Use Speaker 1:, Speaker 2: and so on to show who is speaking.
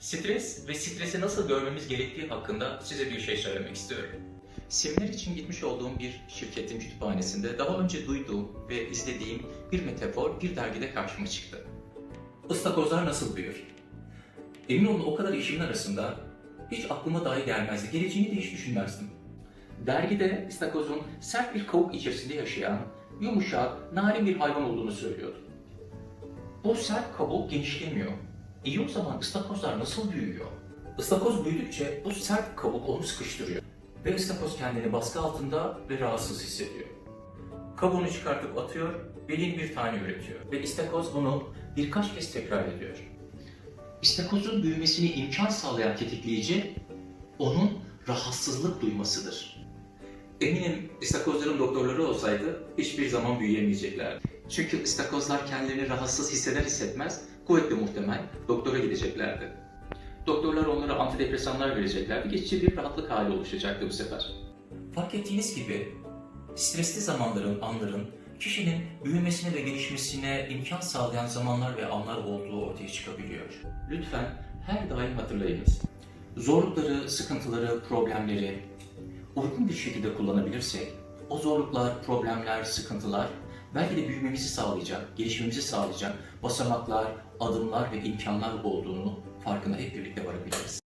Speaker 1: Stres ve stresi nasıl görmemiz gerektiği hakkında size bir şey söylemek istiyorum. Seminer için gitmiş olduğum bir şirketin kütüphanesinde daha önce duyduğum ve izlediğim bir metafor bir dergide karşıma çıktı. Istakozlar nasıl büyür? Emin olun o kadar işimin arasında hiç aklıma dahi gelmezdi. Geleceğini de hiç düşünmezdim. Dergide istakozun sert bir kabuk içerisinde yaşayan, yumuşak, narin bir hayvan olduğunu söylüyordu. Bu sert kabuk genişlemiyor. İyi o zaman ıstakozlar nasıl büyüyor? Istakoz büyüdükçe bu sert kabuk onu sıkıştırıyor. Ve ıstakoz kendini baskı altında ve rahatsız hissediyor. Kabuğunu çıkartıp atıyor ve bir tane üretiyor. Ve istakoz bunu birkaç kez tekrar ediyor. İstakozun büyümesini imkan sağlayan tetikleyici onun rahatsızlık duymasıdır. Eminim istakozların doktorları olsaydı hiçbir zaman büyüyemeyeceklerdi. Çünkü istakozlar kendilerini rahatsız hisseder hissetmez kuvvetli muhtemel doktora gideceklerdi. Doktorlar onlara antidepresanlar vereceklerdi. Geçici bir rahatlık hali oluşacaktı bu sefer. Fark ettiğiniz gibi stresli zamanların, anların kişinin büyümesine ve gelişmesine imkan sağlayan zamanlar ve anlar olduğu ortaya çıkabiliyor. Lütfen her daim hatırlayınız. Zorlukları, sıkıntıları, problemleri uygun bir şekilde kullanabilirsek o zorluklar, problemler, sıkıntılar belki de büyümemizi sağlayacak, gelişmemizi sağlayacak basamaklar, adımlar ve imkanlar olduğunu farkına hep birlikte varabiliriz.